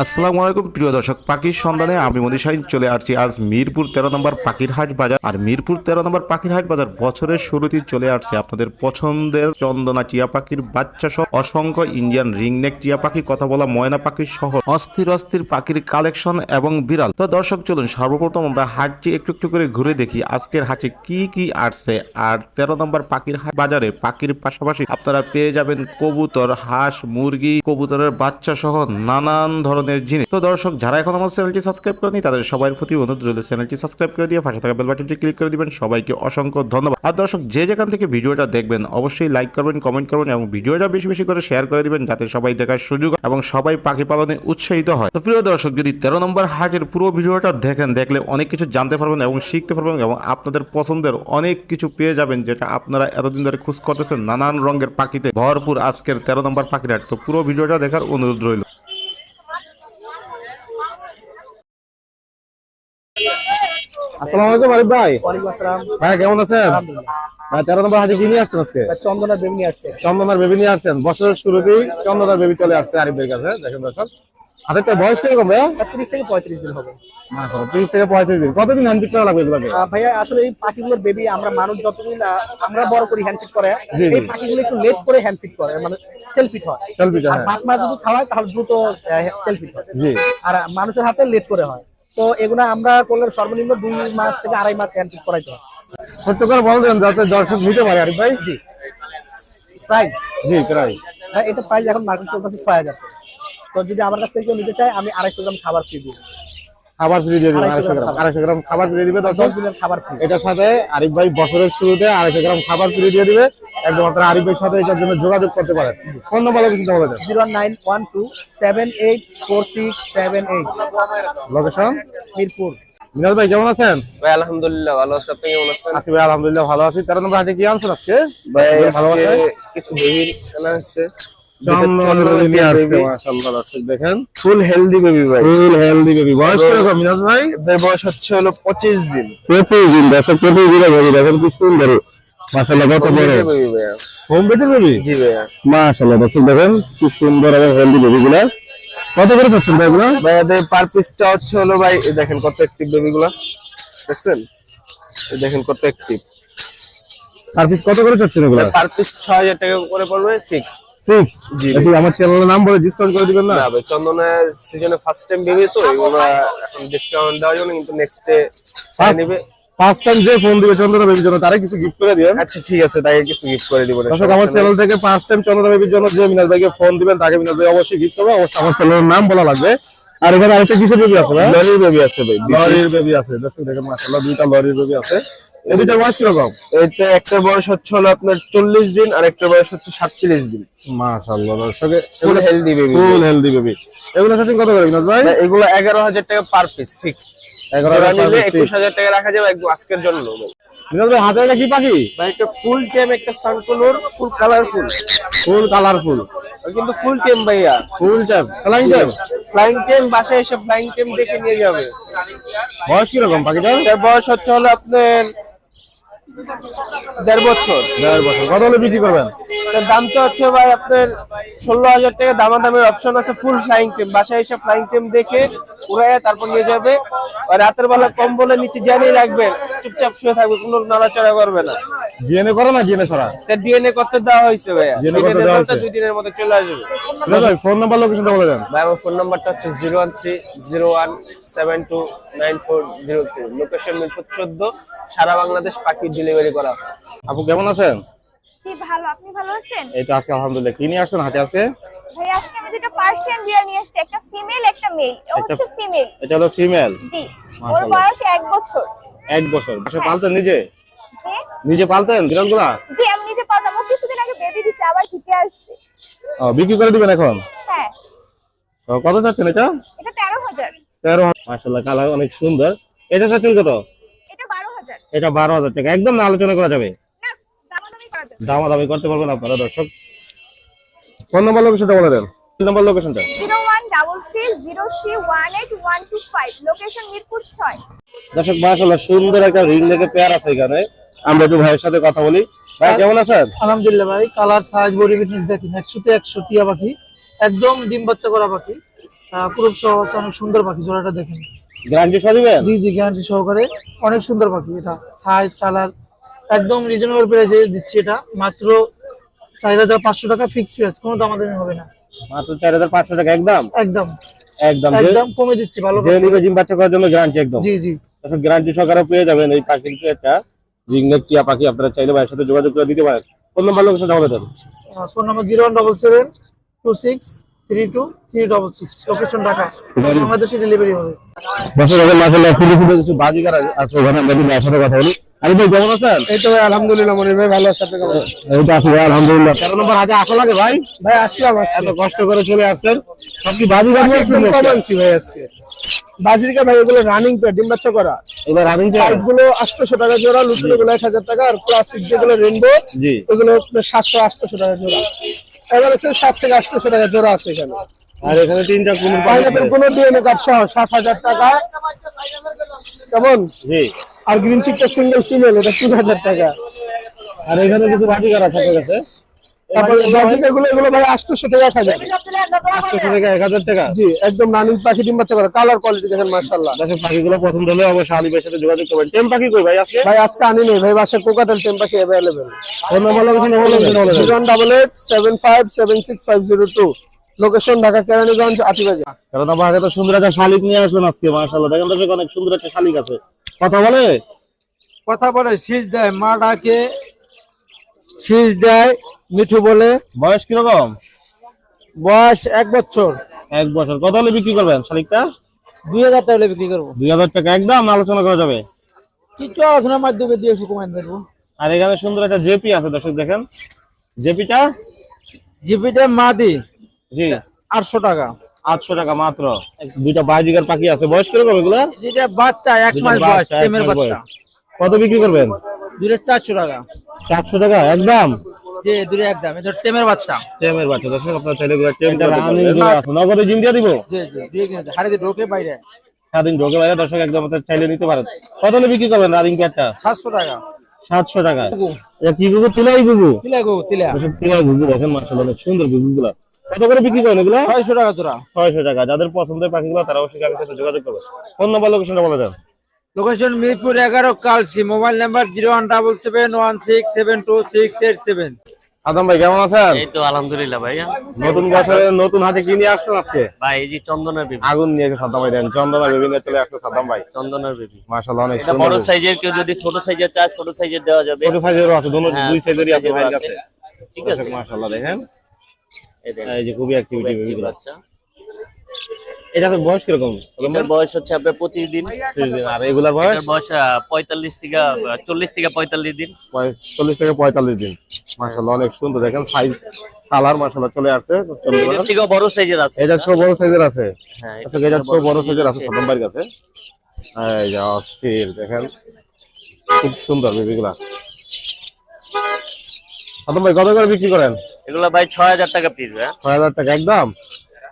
আসসালামু আলাইকুম প্রিয় দর্শক, পাখির সন্ধানে আমি মোদি শাহিন চলে আসছি। আজ মিরপুর তেরো নম্বর পাখির হাট বাজার। আর মিরপুর তেরো নম্বর পাখির হাট বাজার বছরের শুরুতেই চলে আসছে আপনাদের পছন্দের চন্দনা টিয়া পাখির বাচ্চা সহ অসংখ্য ইন্ডিয়ান রিংনেক টিয়া পাখি, কথা বলা ময়না পাখির সহ অস্থির অস্থির পাখির কালেকশন এবং বিড়াল। তো দর্শক, চলুন, সর্বপ্রথম আমরা হাটটি একটু একটু করে ঘুরে দেখি আজকের হাটে কি কি আসছে। আর তেরো নম্বর পাখির হাট বাজারে পাখির পাশাপাশি আপনারা পেয়ে যাবেন কবুতর, হাঁস, মুরগি, কবুতরের বাচ্চা সহ নানান ধরনের জিনিস। তো দর্শক, যারা এখন আমার চ্যানেলটি সাবস্ক্রাইব করেনি তাদের সবার প্রতি অনুরোধ রইল, চ্যানেলটি সাবস্ক্রাইব করে দিয়ে পাশে থাকা বেল বাটনটি ক্লিক করে দিবেন। সবাইকে অসংখ্য ধন্যবাদ। আর দর্শক, যে যেখান থেকে ভিডিওটা দেখবেন, অবশ্যই লাইক করবেন কমেন্ট করবেন এবং ভিডিওটা বেশি বেশি করে শেয়ার করে দিবেন, যাতে সবাই দেখার সুযোগ এবং সবাই পাখি পালনে উৎসাহিত হয়। তো প্রিয় দর্শক, যদি তেরো নম্বর হাটের পুরো ভিডিওটা দেখেন, দেখলে অনেক কিছু জানতে পারবেন এবং শিখতে পারবেন এবং আপনাদের পছন্দের অনেক কিছু পেয়ে যাবেন, যেটা আপনারা এতদিন ধরে খুঁজ করতেছেন নানান রঙের পাখিতে। ভরপুর আজকের তেরো নম্বর পাখির হাট। তো পুরো ভিডিওটা দেখার অনুরোধ রইল। আসসালামু আলাইকুম আরিফ ভাই। ওয়ালাইকুম আসসালাম। ভাই কেমন আছেন? ভাই তেরো নম্বর হাটে নিয়ে আসছেন আজকে? চন্দনা বেবনি আছে চন্দনার বেবি নিয়ে আসছেন। বছরের শুরুতেই চন্দনার বেবি চলে আসছে আরিফের কাছে দেখেন দর্শক। বয়স কীরকম ভাই তিরিশ থেকে পঁয়ত্রিশ দিন হবে। তিরিশ থেকে পঁয়ত্রিশ দিন। কতদিন হ্যান্ড করা লাগবে এগুলোকে? ভাইয়া আসলে এই পাখিগুলোর বেবি আমরা মানুষ যতদিন আমরা বড় করি হ্যান্ড ফিট করে। এই পাখিগুলো একটু লেট করে হ্যান্ড ফিট করে মানে সেলফিট হয়। সেলফিটা হ্যাঁ। বাপ মা যদি খাওয়ায় তাহলে দ্রুত সেলফিট হয়। আর মানুষের হাতে লেট করে হয়। তো এগুলো আমরা করলে সর্বনিম্ন দুই মাস থেকে আড়াই মাস ক্যান্সেল করাইতে হয় সত্য করে বলবেন যাতে দর্শক নিতে পারে আরিফ ভাই। জি। প্রাইস? জি প্রাইস। ভাই এটা প্রাইস এখন মার্কেট চলতেছে ছয় হাজার। তো যদি আমার কাছ থেকে কেউ নিতে চায় আমি আড়াইশো গ্রাম খাবার ফ্রি দিই খাবার ফ্রি দিয়ে দিবেন আড়াইশো গ্রাম। আড়াইশো গ্রাম খাবার ফ্রি দিবে দশ দর্শক খাবার ফ্রি। এটার সাথে আরিফ ভাই বছরের শুরুতে আড়াইশো গ্রাম খাবার ফ্রি দিয়ে দিবে। একদম আপনারা আরিফ ভাইয়ের সাথে এটার জন্য যোগাযোগ করতে পারেন। Phone number zero nine one two seven eight four six seven eight. Location? Mirpur. Minaj ভাই কেমন আছেন? ভাই আলহামদুলিল্লাহ ভালো আছে। আপনি কেমন আছেন? আছি ভাই আলহামদুলিল্লাহ ভালো আছি। তেরো নম্বর হাটে কি আনছেন আজকে? ভাই ভালো আছে কিছু বেবির আনা হচ্ছে দেখেন ফুল হেলদি বেবি ভাই। ফুল হেলদি বেবি বয়স কীরকম মিনাজ ভাই? এদের বয়স হচ্ছে হলো পঁচিশ দিন। দিন দেখেন দেখেন কি সুন্দর। মাশাআল্লাহ কত বড়। হোম বেবি জি ভাইয়া। মাশাআল্লাহ দেখেন দেখেন কি সুন্দর হেলদি বেবি গুলা। কত করে পাচ্ছেন পার পিসটা হচ্ছে হলো ভাই দেখেন কত অ্যাক্টিভ বেবি গুলা। দেখছেন? দেখেন কত অ্যাক্টিভ আর পিস কত করে চাচ্ছেন এগুলো? পার পিস ছয় হাজার টাকা করে পড়বে ফিক্স আমার চ্যানেলের নাম বলে ডিসকাউন্ট করে দিবেন না? ভাই চন্দনের সিজনে ফার্স্ট টাইম বেবি তো ওরা এখন ডিসকাউন্ট দেওয়ার জন্য কিন্তু নেক্সট ডে নেবে। ফার্স্ট টাইম যে ফোন দিবে চন্দ্র বেবির জন্য তারে কিছু গিফট করে দিবেন? আচ্ছা ঠিক আছে তাকে কিছু গিফট করে দিব দর্শক আমার চ্যানেল থেকে ফার্স্ট টাইম চন্দ্র বেবির জন্য যে মিনাজ ভাইকে ফোন দিবেন তাকে মিনাজ ভাই অবশ্যই গিফট করবে। অবশ্যই আমার চ্যানেলের নাম বলা লাগবে। আর এখানে আরেকটা কিসের বেবি আছে ভাই লরির বেবি আছে ভাই লরির বেবি আছে দর্শক দেখেন মাশাআল্লাহ দুইটা লরির বেবি আছে। এই দুইটার বয়স কীরকম? এটা একটা বয়স হচ্ছে হলো আপনার চল্লিশ দিন আর একটা বয়স হচ্ছে সাতচল্লিশ দিন। মাশাআল্লাহ দর্শক full healthy baby full healthy baby এগুলো সেটিং কত করে মিনাজ ভাই? এগুলো এগারো হাজার টাকা পার পিস ফিক্স 11,000 per নিলে piece হাজার টাকা রাখা যাবে একদম আজকের জন্য। হাতে এটা কি পাখি? ভাই একটা ফুল টেম একটা সানকুলোর ফুল কালারফুল। ফুল কালারফুল। কিন্তু ফুল টেম ভাইয়া। ফুল ফ্লাইং ফ্লাইং টেম? বাসায় এসে ফ্লাইং টেম দেখে নিয়ে যাবে। বয়স কীরকম পাখিটার? বয়স হচ্ছে হলো আপনার দেড় বছর। দেড় বছর। কত হলে বিক্রি করবেন? দামটা হচ্ছে ভাই আপনার ষোলো হাজার টাকা। দামাদামের অপশন আছে ফুল ফ্লাইং টেম বাসায় এসে ফ্লাইং টেম দেখে উড়াইয়া তারপর নিয়ে যাবে। আর রাতের বেলা কম্বলের নিচে জানিয়ে রাখবে চুপচাপ শুয়ে থাকবে কোনো নাড়াচাড়া করবে না। জিএনএ করো না জিএনএ ছড়া? তার ডিএনএ করতে দেওয়া হয়েছে ভাইয়া DNA করতে দেওয়া হয়েছে। দুই দিনের মধ্যে চলে আসবে। ভাই ফোন নাম্বার লোকেশনটা বলে দেন। ভাই আমার ফোন নাম্বারটা হচ্ছে zero one three zero one seven two nine four zero three. Location Mirpur চোদ্দ সারা বাংলাদেশ পাখি ডেলিভারি করা। আপু কেমন আছেন? কি ভালো। আপনি ভালো আছেন? এই তো আজকে আলহামদুলিল্লাহ। কি নিয়ে আসছেন হাতে আজকে? ভাই আজকে আমি দুটো পার্সিয়ান বিড়াল নিয়ে এসেছি একটা ফিমেল একটা মেল ও হচ্ছে ফিমেল এটা হলো ফিমেল জি। ওর বয়স এক বছর। এক বছর। বাসা পালতেন নিজে? জি। নিজে পালতেন বিড়ালগুলা? জি আমি নিজে পারতাম ও কিছুদিন আগে বেবি দিছে আবার হিটে আসছে। ও, বিক্রি করে দিবেন এখন? হ্যাঁ। কত চাচ্ছেন এটা? এটা তেরো হাজার। তেরো মাসাল্লাহ কালার অনেক সুন্দর। এটা চাচ্ছেন কত? এটা বারো হাজার টাকা। একদম না আলোচনা করা যাবে? না দামাদামি করা যাবে। করতে পারবেন আপনারা দর্শক। ফোন নাম্বার লোকেশনটা বলে দেন। নাম্বার লোকেশনটা? লোকেশন মিরপুর ছয়। দর্শক সুন্দর একটা রিং লেগে পেয়ার আছে এখানে। আমরা একটু ভাইয়ের সাথে কথা বলি। ভাই কেমন আছেন? আলহামদুলিল্লাহ ভাই কালার সাইজ বডি ফিটনেস দেখেন। একশোতে একশো টিয়া পাখি একদম ডিম বাচ্চা করা পাখি। সহ অনেক সুন্দর পাখি জোড়াটা দেখেন। গ্যারান্টি সহ দিবেন? জি জি গ্যারান্টি সহকারে। অনেক সুন্দর পাখি এটা। সাইজ কালার একদম রিজনেবল প্রাইসে দিচ্ছি এটা। মাত্র চার হাজার পাঁচশো টাকা ফিক্স প্রাইস কোনো দামাদামি হবে না। মাত্র চার হাজার পাঁচশো টাকা একদম? একদম। একদম। একদম কমে দিচ্ছি ভালো জিম বাচ্চা করার জন্য গ্যারান্টি একদম। জি জি। গ্যারান্টি সহকারে পেয়ে যাবেন এই পাখির একটা টিয়া পাখি। আপনারা চাইলে ভাইয়ের সাথে যোগাযোগ করে দিতে পারেন। ফোন নাম্বার লোকেশন আমাদের phone number zero one double seven two six three two three double six location Dhaka. বাংলাদেশে ডেলিভারি হবে। ফুলে ফুলে কিছু বাজিকার আছে ওখানে আমরা কিন্তু একসাথে কথা বলি। আরে ভাই কেমন আছেন? এই তো ভাই আলহামদুলিল্লাহ মনির ভাই ভালো আছে ভাই আলহামদুলিল্লাহ। তেরো নম্বর হাতে আসা লাগে ভাই? ভাই আসলাম এত কষ্ট করে চলে আসছেন। সব কি বাজিকার নিয়ে আসছেন? ভাই আজকে। বাজিরিকা ভাই এগুলো রানিং পেয়ার ডিম বাচ্চা করা। এবার রানিংগুলো আটশোশো টাকা জোড়া গুলো টাকা আর ক্লাসিক যেগুলো রেনবো জি। ওগুলো সাতশো আটশোশো টাকা জোড়া। এবার আছে সাত থেকে টাকা জোড়া আছে এখানে। আর এখানে তিনটা কুমির পাইনাপেল কোনো ডিএনএ কার্ড সহ সাত হাজার টাকা। কেমন? জি। আর গ্রিন চিকটা সিঙ্গেল ফিমেল এটা তিন হাজার টাকা। আর এখানে কিছু বাজিকার আছে আপনার কালার কোয়ালিটি দেখেন মার্শাল্লাহ দেশের পাখিগুলো পছন্দ হলে অবশ্যই সাথে যোগাযোগ করবেন। টেম পাখি কই ভাই আজকে? ভাই আজকে আনি নেই। ভাই বাসায় কোকাটেল টেম পাখি available phone number seven five seven six five zero two location Dhaka Keraniganj Atibazar কারণ আমার তো সুন্দর একটা শালিক নিয়ে আসলেন আজকে মাশাআল্লাহ। দেখেন অনেক সুন্দর একটা শালিক আছে। কথা বলে? কথা বলে শীষ দেয় মা ডাকে। দেয় মিঠু বলে। বয়স কীরকম? বয়স এক বছর। এক বছর। কত হলে বিক্রি করবেন শালিকটা? দুই হাজার টাকা হলে বিক্রি করব। দুই হাজার টাকা। একদম আলোচনা করা যাবে। কিছু আলোচনার মাধ্যমে দিয়ে দেবো আর এখানে সুন্দর একটা জেপি আছে দর্শক দেখেন। জেপিটা? জিপিটা মাদি। জি। আটশো টাকা। আটশো টাকা মাত্র। দুইটা বাইজিকার পাখি আছে। বয়স কীরকম এগুলা? বাচ্চা এক মাস বয়স। কত বিক্রি করবেন? দুটো চারশো টাকা। চারশো টাকা একদম? যে দুটো একদম। এটা টেমের বাচ্চা। টেমের বাচ্চা দর্শক আপনার ছেলে টেমটা রানিং আছে। নগদে জিম দিয়ে দিব? জি জি কিনে হারিয়ে ঢোকে বাইরে। সারাদিন ঢোকে বাইরে দর্শক একদম আপনার চাইলে নিতে পারেন। কত হলে বিক্রি করবেন রানিং প্যাডটা সাতশো টাকা। সাতশো টাকা। এটা কি গুগু তিলাই গুগু তিলা গো তিলা। দর্শক তিলাই গুগু দেখেন অনেক সুন্দর গুগুগুলা কত করে বিক্রি করেন এগুলো? ছয়শো টাকা তোরা। ছয়শো টাকা। যাদের পছন্দের পাখিগুলো তারা অবশ্যই কাকের সাথে যোগাযোগ করবে ফোন নাম্বার লোকেশনটা বলে দেন। লোকেশন মিরপুর এগারো Kalshi mobile number zero one double seven one six seven two six eight seven Adam ভাই কেমন আছেন? এই তো আলহামদুলিল্লাহ ভাইয়া নতুন বছরে নতুন হাটে কি নিয়ে আসছেন আজকে? ভাই এই যে চন্দনের বেবি। আগুন নিয়ে এসে সাদ্দাম ভাই দেন চন্দনা বিভিন্ন চলে আসছে সাদ্দাম ভাই। চন্দনের বেবি। মাশাআল্লাহ অনেক এটা সুন্দর। বড় সাইজের কেউ যদি ছোট সাইজের চায় ছোট সাইজের দেওয়া যাবে। ছোট সাইজেরও আছে দুটো হ্যাঁ, দুই সাইজেরই আছে কাছে আছে। ঠিক আছে। মাশাআল্লাহ দেখেন। এই দেখেন, এই যে খুবই অ্যাক্টিভিটি active বাচ্চা। এটা তো বয়স কীরকম? এটার বয়স হচ্ছে আপনার প্রতিদিন আর এগুলার বয়স? এটার বয়স পঁয়তাল্লিশ থেকে চল্লিশ থেকে পঁয়তাল্লিশ দিন। চল্লিশ থেকে পঁয়তাল্লিশ দিন। মাশাআল্লাহ অনেক সুন্দর। দেখেন সাইজ কালার মাশাআল্লাহ চলে আসছে। বড় সাইজের আছে। এটা ছোট বড় সাইজের আছে। হ্যাঁ আচ্ছা এটা ছোট বড় সাইজের আছে সাদ্দাম ভাইয়ের কাছে। এই যে অস্থির দেখেন। খুব সুন্দর বেবিগুলা সাদ্দাম ভাই কত করে বিক্রি করেন? এগুলো ভাই ছয় হাজার টাকা পিস হ্যাঁ। ছয় হাজার টাকা একদম?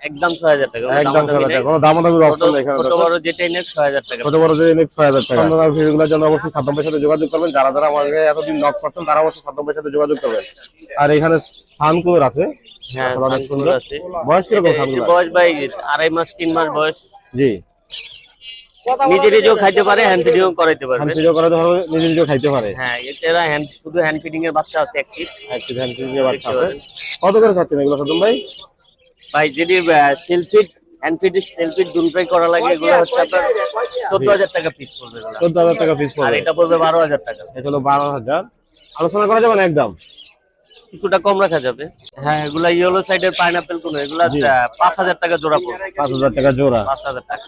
একদম টাকা একদম টাকা নেই। কোনো দামাদামির ছোট অপশন নেই এখানে ছোট বড় যেটাই নেক ছয় হাজার টাকা। ছোট বড় যে নেক্সট ছয় হাজার টাকা। চন্দনা ভিডিওগুলোর জন্য অবশ্যই সাদ্দাম সাথে যোগাযোগ করবেন। যারা যারা আমাকে এতদিন নক করছেন তারা অবশ্যই সাদ্দাম সাথে যোগাযোগ করবেন। আর এখানে আছে। হ্যাঁ অনেক সুন্দর আছে। বয়স কীরকম এটা- বয়স ভাই আড়াই মাস তিন মাস বয়স। জি। নিজে নিজেও খাইতে পারে হ্যান্ড ফিডিং করাইতে হ্যান্ড পারবে ভিডিও করাতে পারবে নিজে নিজে খাইতে পারে। হ্যাঁ হ্যান্ড শুধু হ্যান্ড ফিডিং এর বাচ্চা আছে অ্যাক্টিভ একটি হ্যান্ড ভিডিও বাচ্চা আছে। কত করে চাচ্ছেন এগুলো ভাই? ভাই যদি সেলফিট সেলফিট দুটোই করা লাগে এগুলো হচ্ছে আপনার চোদ্দ হাজার টাকা পিস পড়বে চোদ্দ হাজার টাকা পিস আর এটা পড়বে বারো হাজার টাকা। এটা হলো বারো হাজার। আলোচনা করা যাবে না একদম? কিছুটা কম রাখা যাবে। হ্যাঁ এগুলা ইয়েলো সাইডের পাইনাপেল কোন এগুলা পাঁচ হাজার টাকা জোড়া পড়বে। পাঁচ হাজার টাকা জোড়া। পাঁচ হাজার টাকা।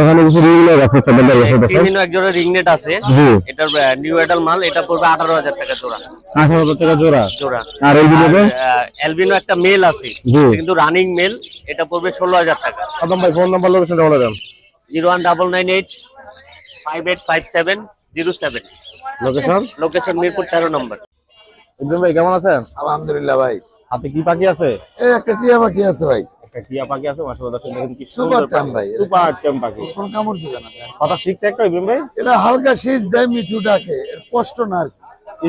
এখানে কিছু রিংলের আছে ভাই বিভিন্ন এক জোড়া রিংনেট আছে। এটার নিউ এডাল মাল এটা পড়বে আঠারো হাজার টাকা জোড়া। আঠারো হাজার টাকা জোড়া। জোড়া। আর ভিডিওতে অ্যালবিনো একটা মেল আছে। কিন্তু রানিং মেল এটা পড়বে ষোলো হাজার টাকা। সাদ্দাম ভাই ফোন নাম্বার লোকেশনটা বলে দেন। Zero one double nine eight five eight five seven zero seven. Location location Mirpur তেরো নম্বর। ইব্রাহিম ভাই কেমন আছেন? আলহামদুলিল্লাহ ভাই। হাতে কি পাখি আছে? এই একটা টিয়া পাখি আছে ভাই। একটা টিয়া পাখি আছে মাশাআল্লাহ দেখেন দেখেন কি সুপার সুন্দর টাম ভাই সুপার টেম পাখি। কোন কামড় দিবে না কথা শিখছে একটা ইব্রাহিম ভাই? এটা হালকা শীষ দেয় মিঠু ডাকে। কষ্ট না আর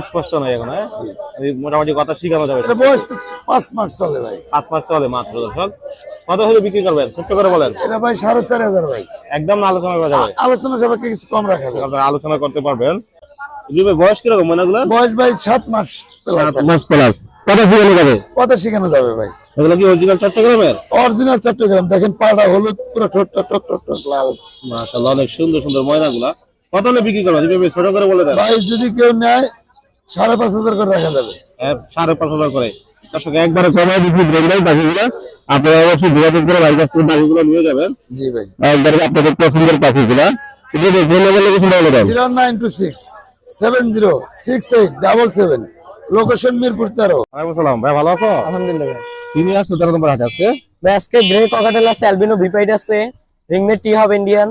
স্পষ্ট নয় এখন হ্যাঁ? মোটামুটি কথা শিখানো যাবে। এটা বয়স তো পাঁচ মাস চলে ভাই। পাঁচ মাস চলে মাত্র দর্শক কত হলে বিক্রি করবেন? ছোট্ট করে বলেন। এটা ভাই সাড়ে চার হাজার ভাই। একদম আলোচনা করা যাবে। আলোচনা সাপেক্ষে কিছু কম রাখা যাবে আলোচনা করতে পারবেন। বয়স কীরকম মনেগুলো বয়স ভাই সাত মাস। প্লাস প্লাস শেখানো যাবে? কথা শেখানো যাবে ভাই? এগুলো কি অরিজিনাল চট্টগ্রামের? অরিজিনাল চট্টগ্রাম। দেখেন পাটা হলুদ পুরো ঠোঁটটা টক টক টক লাল। মাশাআল্লাহ অনেক সুন্দর সুন্দর ময়নাগুলা কত হলে বিক্রি করবেন জি ছোট করে বলে দেন। ভাই যদি কেউ নেয় সাড়ে পাঁচ হাজার করে রাখা যাবে। হ্যাঁ, সাড়ে পাঁচ হাজার করে। দর্শক একবারে কমায় দিচ্ছি ব্র্যান্ডের পাখিগুলো আপনারা অবশ্যই যোগাযোগ করে ভাই কাছ থেকে পাখিগুলো নিয়ে যাবেন। জি ভাই। একবারে আপনাদের পছন্দের পাখিগুলা। এটা দেখবেন বলে কিছু বলে দেন। Zero nine two six. Seven zero six eight double seven. Location Mirpur তেরো। সালাম ভাই ভালো আছো? আলহামদুলিল্লাহ কি নিয়ে আসছো তেরো নম্বর হাটে আজকে? ভাই আজকে গ্রে ককাটেল আছে অ্যালবিনো ভিপাইট আছে টি হাব ইন্ডিয়ান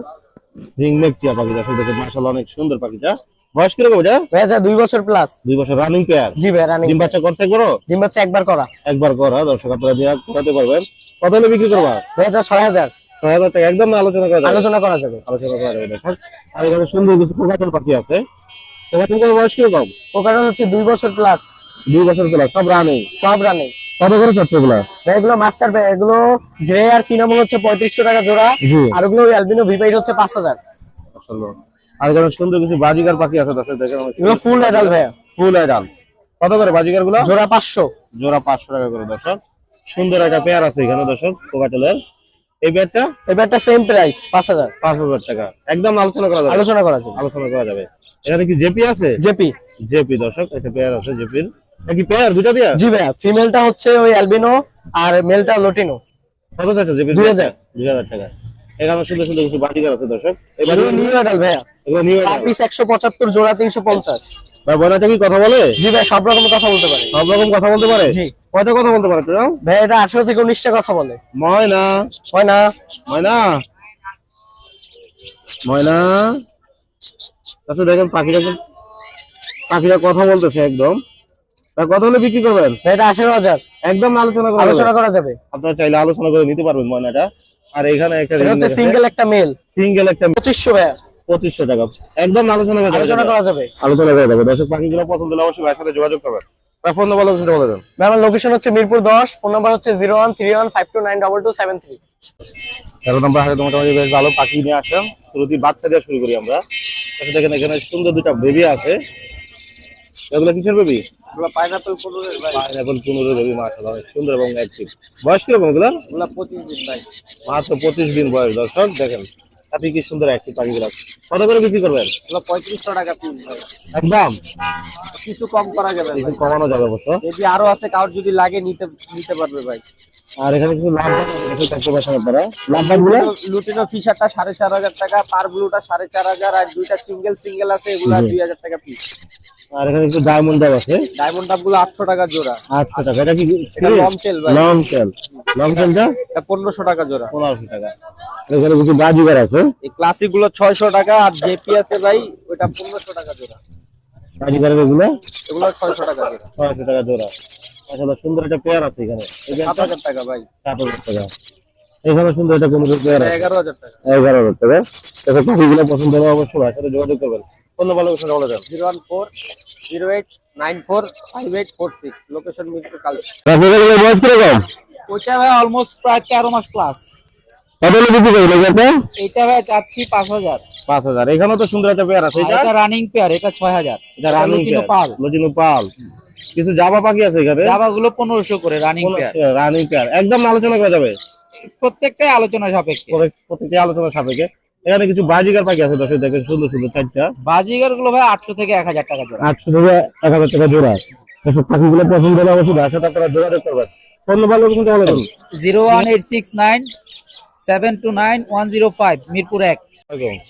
রিংনেক টিয়া পাখি দর্শক দেখেন মাশাআল্লাহ অনেক সুন্দর পাখিটা। বয়স কীরকম এটা? ভাই যা দুই বছর প্লাস দুই বছর রানিং পেয়ার জি ভাই রানিং ডিম বাচ্চা করতে একবারও? ডিম বাচ্চা একবার করা। একবার করা দর্শক আপনারা নিয়ে করাতে পারবেন। কত হলে বিক্রি করবা? ভাই এটা ছয় হাজার। ছয় হাজার টাকা একদম আলোচনা করা যাবে। আলোচনা করা যাবে। আলোচনা করা যাবে আর এখানে সুন্দর কিছু কোকাটেল পাখি আছে। বয়স কীরকম? হচ্ছে দুই বছর প্লাস দুই বছর প্লাস সব রানিং সব রানিং কত করে চট্টগুলা এগুলো? মাস্টার এগুলো গ্রে আর চিনামন হচ্ছে পঁয়ত্রিশশো টাকা জোড়া আর ওগুলো অ্যালবিনো হচ্ছে পাঁচ হাজার। আর এখানে সুন্দর কিছু বাজিকার পাখি আছে দেখেন এগুলো ফুল অ্যাডাল ভাইয়া। ফুল আইডাল কত করে বাজিকারগুলো জোড়া পাঁচশো। জোড়া পাঁচশো টাকা করে দর্শক। সুন্দর একটা পেয়ার আছে এখানে দর্শক কোকাটেলের এই পেয়ারটা এবারটা সেম প্রাইস পাঁচ হাজার। পাঁচ হাজার টাকা। একদম আলোচনা করা যাবে। আলোচনা করা যাবে। আলোচনা করা যাবে। এখানে কি জেপি আছে? জেপি। জেপি দর্শক একটা পেয়ার আছে জেপির। কি পেয়ার দুটা দিয়া? জি ভাইয়া ফিমেলটা হচ্ছে ওই অ্যালবিনো আর মেলটা লোটিনো কত টাকা জেপি? দুই হাজার। দুই হাজার টাকা। এখানে সুন্দর সুন্দর কিছু বাটিকার আছে দর্শক। এবার নিউ অ্যাডাল ভাইয়া। এগুলো নিয়ে পার পিস একশো পঁচাত্তর জোড়া তিনশো পঞ্চাশ। ভাই বোনাটা কি কথা বলে? জি ভাই সব রকম কথা বলতে পারে। সব রকম কথা বলতে পারে? জি। কয়টা কথা বলতে পারে তোরা ভাই এটা আঠারো থেকে উনিশটা কথা বলে। ময়না। হয় না ময়না। ময়না। আচ্ছা দেখেন পাখিটা খুব- পাখিটা কথা বলতেছে একদম। কথা কত হলে বিক্রি করবেন? এটা আঠারো হাজার। একদম আলোচনা করে আলোচনা করা যাবে। আপনারা চাইলে আলোচনা করে নিতে পারবেন ময়নাটা। আর এখানে একটা সিঙ্গেল একটা মেল সিঙ্গেল একটা পঁচিশশো ভাইয়া। পঁচিশশো টাকা। একদম আলোচনা আলোচনা করা যাবে। আলোচনা করা যাবে দর্শক পাখিগুলো পছন্দ হলে অবশ্যই ভাইয়ের সাথে যোগাযোগ করবেন। ফোন নাম্বার লোকেশনটা বলে দেন। লোকেশন হচ্ছে মিরপুর ফোন হচ্ছে তেরো নম্বর হাতে মোটামুটি বেশ ভালো পাখি নিয়ে আসলাম। বাচ্চা দিয়ে শুরু করি আমরা। দেখেন এখানে সুন্দর দুটা বেবি আছে। এগুলো কিসের বেবি পাইনাপেল পনেরো ভাই পাইনাপল পনেরো বেবি মাশাআল্লাহ অনেক সুন্দর এবং অ্যাক্টিভ বয়স কীরকম এগুলো পঁচিশ দিন ভাই। মাত্র পঁচিশ দিন বয়স দর্শক দেখেন। আপনি কি সুন্দর অ্যাক্টিভ পাখিগুলো কত করে বিক্রি করবেন? পঁয়ত্রিশশো টাকা একদম? কিছু কম করা যাবে একটু ভাই। কমানো যাবে অবশ্য যদি আরও আছে কারোর যদি লাগে নিতে নিতে পারবে ভাই। আর এখানে কিছু লাভ আপনারা? গুলো লুটিনো ফিশারটা সাড়ে চার হাজার টাকা পার ব্লুটা সাড়ে চার হাজার আর দুইটা সিঙ্গেল সিঙ্গেল আছে এগুলা দুই হাজার টাকা পিস আর এখানে কিছু ডায়মন্ড ডাব আছে? ডায়মন্ড ডাবগুলো আটশো টাকা জোড়া। আটশো টাকা। এটা কি long tail long tail long টেলটা পনেরোশো টাকা জোড়া। পনেরোশো টাকা। এখানে কিছু বাজিগার আছে? এই ক্লাসিকগুলো ছয়শো টাকা আর জেপি আছে ভাই ওইটা পনেরোশো টাকা জোড়া। বাজিগারের এগুলো? এগুলো ছয়শো টাকা জোড়া। ছয়শো টাকা জোড়া। মাশাআল্লাহ সুন্দর একটা পেয়ার আছে এখানে। এই যে সাত হাজার টাকা ভাই। টাকা। এখানে সুন্দর একটা কোন পেয়ার আছে। এগারো হাজার টাকা। এগারো হাজার টাকা। তাহলে পাখিগুলো পছন্দ হলে অবশ্যই ভাইয়ের সাথে যোগাযোগ করবেন। অন্য ভালো কিছু বলে দেন। Zero one four zero eight nine four five eight four six. Location Mirpur কাল পাখিগুলো বয়স কীরকম? ওইটা ভাই অলমোস্ট প্রায় তেরো মাস প্লাস কত হলে বিক্রি করবেন এটা এইটা ভাই চাচ্ছি পাঁচ হাজার। পাঁচ হাজার। এখানেও তো সুন্দর একটা পেয়ার আছে এটা? এটা রানিং পেয়ার এটা ছয় হাজার। এটা রানিং পাল। লজিনু পাল। কিছু জাবা পাখি আছে এখানে? জাবা গুলো পনেরোশো করে রানিং পেয়ার রানিং পেয়ার একদম আলোচনা করা যাবে? প্রত্যেকটাই আলোচনা সাপেক্ষে। প্রত্যেক- প্রত্যেকটি আলোচনা সাপেক্ষে। এখানে কিছু বাজিকার পাখি আছে দর্শক দেখেন সুন্দর সুন্দর চারটা। বাজিগারগুলো ভাই আটশো থেকে এক হাজার টাকা জোড়া। আটশো থেকে এক হাজার টাকা জোড়া। এসব পাখিগুলো পছন্দ হলে অবশ্যই করবেন। অন্য ভালো কিছু বলে দেন। Zero one eight six nine seven two nine one zero five Mirpur এক।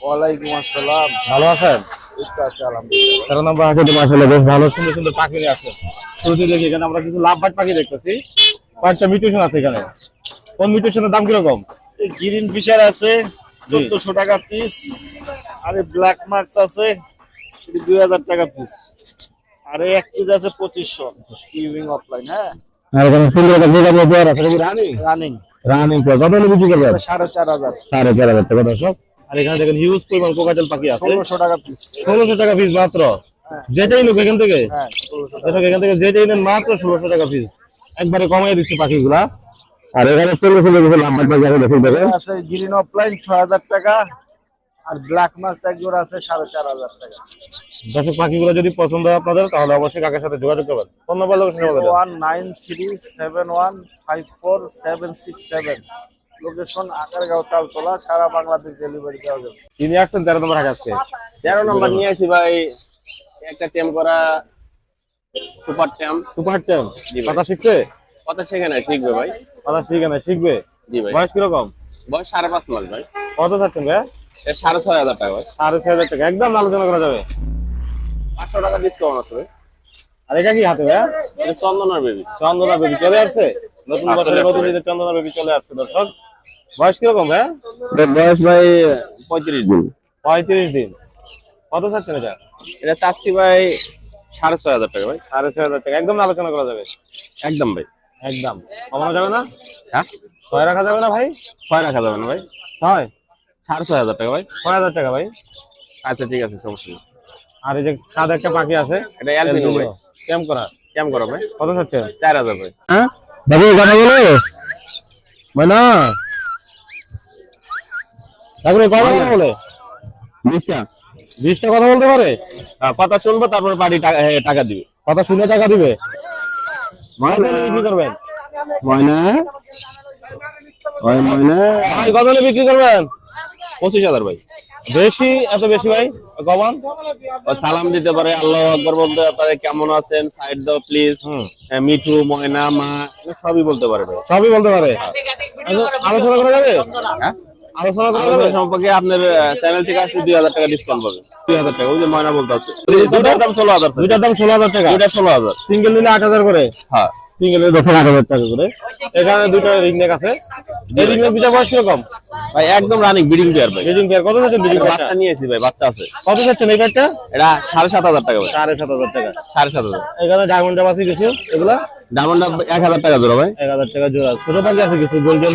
ওয়ালাইকুম আসসালাম। ভালো আছেন? আছে তেরো নম্বর হাতে তো মাসাল্লাহ বেশ ভালো সুন্দর সুন্দর পাখি আছে শুরুতে দেখি এখানে আমরা কিছু পাখি দেখতেছি। কয়েকটা মিউটেশন আছে এখানে। কোন মিউটেশনের দাম কীরকম? গ্রিন ফিশার আছে চোদ্দশো টাকা পিস আর ব্ল্যাক মার্কস আছে দুই হাজার টাকা পিস আর এক পিস আছে পঁচিশশো। অফলাইন হ্যাঁ। আর এখানে সুন্দর একটা রানিং রানিং কত হলে বিক্রি করবেন সাড়ে চার হাজার। সাড়ে চার হাজার টাকা দর্শক। আর এখানে দেখেন হিউজ পরিমাণ কোকাটেল পাখি আছে। ষোলোশো টাকা পিস 1600 টাকা পিস মাত্র? যেটাই লোক এখান থেকে। হ্যাঁ দর্শক এখান থেকে যেটাই নেন মাত্র ষোলোশো টাকা পিস একবারে কমাই দিচ্ছে পাখিগুলা। আর এখানে ফুলে চল্লিশ লাম্বার আছে দেখুন দেখে আছে গ্রিন অফলাইন ছয় হাজার টাকা। আর ব্ল্যাক মাস্ক এক জোড়া আছে সাড়ে চার হাজার টাকা। দর্শক পাখিগুলো যদি পছন্দ হয় আপনাদের তাহলে অবশ্যই কাকের সাথে যোগাযোগ করবেন। ফোন নাম্বার লোকেশন বলে। দেন one nine three seven one five four seven six seven location Akargaon Taltala সারা বাংলাদেশ ডেলিভারি দেওয়া যাবে। তিনি আসছেন তেরো নম্বর আজকে। তেরো নম্বর নিয়ে আসি ভাই একটা টেম করা সুপার টেম সুপার টেম জি কথা শিখছে? কথা সেখানে শিখবে ভাই। কথা শিখে না শিখবে? জি ভাই। বয়স কীরকম? বয়স সাড়ে পাঁচ মাস ভাই। কত চাচ্ছেন ভাই সাড়ে ছয় হাজার টাকা ভাই। সাড়ে ছয় হাজার টাকা একদম আলোচনা করা যাবে। পাঁচশো টাকা ডিসকাউন্ট আছে আর এটা কি হাতে ভাই এটা চন্দনার বেবি চন্দনা বেবি চলে আসছে? নতুন বছরে নতুন ঈদের চন্দনা বেবি চলে আসছে দর্শক। বয়স কীরকম ভাই বয়স ভাই পঁয়ত্রিশ দিন। পঁয়ত্রিশ দিন। কত চাচ্ছেন এটা? এটা চাচ্ছি ভাই সাড়ে ছয় হাজার টাকা ভাই। সাড়ে ছয় হাজার টাকা একদম আলোচনা করা যাবে। একদম ভাই। একদম। কমানো যাবে না? হ্যাঁ? ছয় রাখা যাবে না ভাই? ছয় রাখা যাবে না ভাই। ছয়? সাড়ে ছয় হাজার টাকা ভাই। ছয় হাজার টাকা ভাই। আচ্ছা ঠিক আছে সমস্যা নেই। আর এই যে একটা পাখি আছে এটা অ্যালবিনো ভাই। ক্যাম্প করা। কেমন করো ভাই। কত চাচ্ছেন চার হাজার ভাই। বাবু কথা বলো। মানে তারপরে কত কথা বলে। বিশটা বিশটা কথা বলতে পারে? হ্যাঁ, কথা শুনব তারপরে বাড়ি টাকা দিবে। কথা শুনে টাকা দিবে? হলে বিক্রি করবেন? ময়না। ওই ময়না। ভাই কত বিক্রি করবেন? পঁচিশ হাজার ভাই। বেশি? এত বেশি ভাই? কমান সালাম দিতে পারে আল্লাহ আকবর বলতে পারে কেমন আছেন? সাইড দাও প্লিজ মিঠু ময়না মা সবই বলতে পারে ভাই। সবই বলতে পারে। আলোচনা করা যাবে? হ্যাঁ? আলোচনা করা যাবে সম্পর্কে আপনার চ্যানেল থেকে আসলে টাকা ডিসকাউন্ট টাকা ওই যে ময়না বলতে আছে। দুটার দাম টাকা। দুইটার দাম ষোলো হাজার টাকা? সিঙ্গেল নিলে করে? হ্যাঁ। সিঙ্গেল নিলে হাজার টাকা করে। এখানে রিংনেক আছে। এই রিংনেক দুইটা বয়স কীরকম? ভাই একদম রানিং ব্রিডিং পেয়ার ভাই। ব্রিডিং পেয়ার কত ব্রিডিং বাচ্চা নিয়েছি ভাই বাচ্চা আছে। কত যাচ্ছেন এই পেয়ারটা এটা সাড়ে সাত হাজার টাকা ভাই। সাড়ে সাত হাজার টাকা। সাড়ে সাত হাজার। এখানে ডায়মন্ড আছে কিছু? এগুলা? ডায়মন্ড এক হাজার টাকা জোড়া ভাই। এক হাজার টাকা জোড়া। ছোট পাখি আছে কিছু গোল্ডেন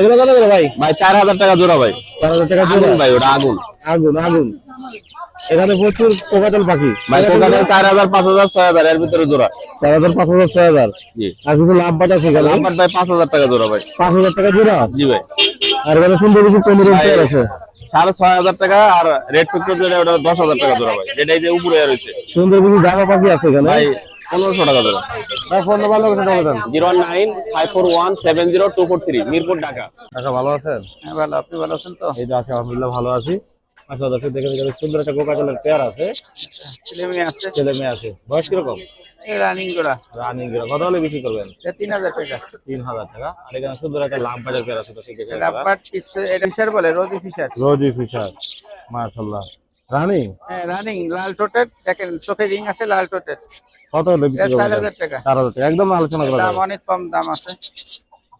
এগুলো কত করে ভাই? ভাই চার হাজার টাকা জোড়া ভাই। চার হাজার টাকা জোড়া। ভাই ওটা আগুন। আগুন আগুন। এখানে প্রচুর কোকাটেল পাখি। ভাই কোকাটেল চার হাজার পাঁচ হাজার ছয় হাজার এর ভিতরে জোড়া। চার হাজার পাঁচ হাজার ছয় হাজার। আর কিছু লাভ আছে এখানে? ভাই পাঁচ হাজার টাকা জোড়া ভাই। পাঁচ হাজার টাকা জোড়া? জি ভাই। আর এখানে সুন্দর কিছু পনেরো আছে। সাড়ে ছয় হাজার টাকা আর রেড পিকচার যেটা ওটা দশ হাজার টাকা জোড়া ভাই। যেটা এই যে উপরে রয়েছে। সুন্দর কিছু জামা পাখি আছে এখানে। ভাই পনেরোশো টাকা জোড়া ভাই ফোন নাম্বার লোকেশন বলে দেন। Zero nine five four one seven zero two four three Mirpur Dhaka. কাকা ভালো আছেন? হ্যাঁ ভালো। আপনি ভালো আছেন তো? এই তো আছে আলহামদুলিল্লাহ ভালো আছি। আচ্ছা দর্শক দেখে দেখে সুন্দর একটা পেয়ার আছে। ছেলে মেয়ে আছে। ছেলে মেয়ে আছে। বয়স কীরকম? রানিং রানিং কত হলে বিক্রি করবেন? তিন হাজার টাকা। তিন হাজার টাকা। আর এখানে সুন্দর একটা পেয়ার আছে দর্শক দেখে এটা ফিশার বলে রোজি ফিশার রোজি ফিশার মাশাআল্লাহ। রানিং হ্যাঁ রানিং লাল টোটেড দেখেন চোখে রিং আছে লাল টোটেড কত হলে বিক্রি করবেন হাজার টাকা। চার হাজার টাকা। একদম আলোচনা করা দাম অনেক কম দাম আছে।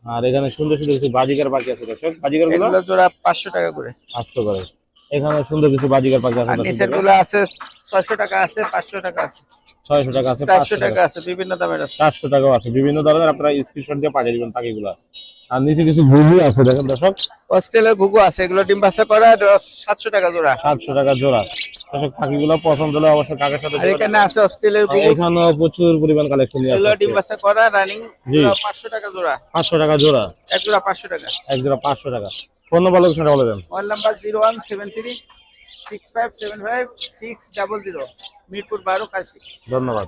আর এখানে সুন্দর সুন্দর কিছু বাজিকার পাখি আছে দর্শক। বাজিকারগুলো এগুলো জোড়া পাঁচশো টাকা করে। পাঁচশো করে। এখানে সুন্দর কিছু বাজিকার পাখি আছে নিচেরগুলো আছে ছয়শো টাকা আছে পাঁচশো টাকা আছে। ছয়শো টাকা আছে চারশো পাঁচশো টাকা টাকা। আছে বিভিন্ন দামের আছে। চারশো টাকাও আছে। বিভিন্ন ধরনের আপনারা স্ক্রিনশট দিয়ে পাঠিয়ে দিবেন পাখিগুলা। আর নিচে কিছু ঘুঘু আছে দেখেন দর্শক। অস্ট্রেলিয়ার ঘুঘু আছে এগুলো ডিম বাচ্চা করা সাতশো টাকা জোড়া। সাতশো টাকা জোড়া। দর্শক পাখিগুলো পছন্দ হলে অবশ্যই কাকের সাথে আর এখানে আছে অস্ট্রেলিয়ার করবেন। প্রচুর পরিমাণ কালেকশন নিয়ে এগুলো ডিম বাচ্চা করা রানিং জি। পাঁচশো টাকা জোড়া। পাঁচশো টাকা জোড়া। এক জোড়া পাঁচশো টাকা। এক জোড়া পাঁচশো টাকা। ফোন নম্বর লোকেশনটা বলে দেন। মোবাইল নাম্বার মিরপুর কাশি। ধন্যবাদ।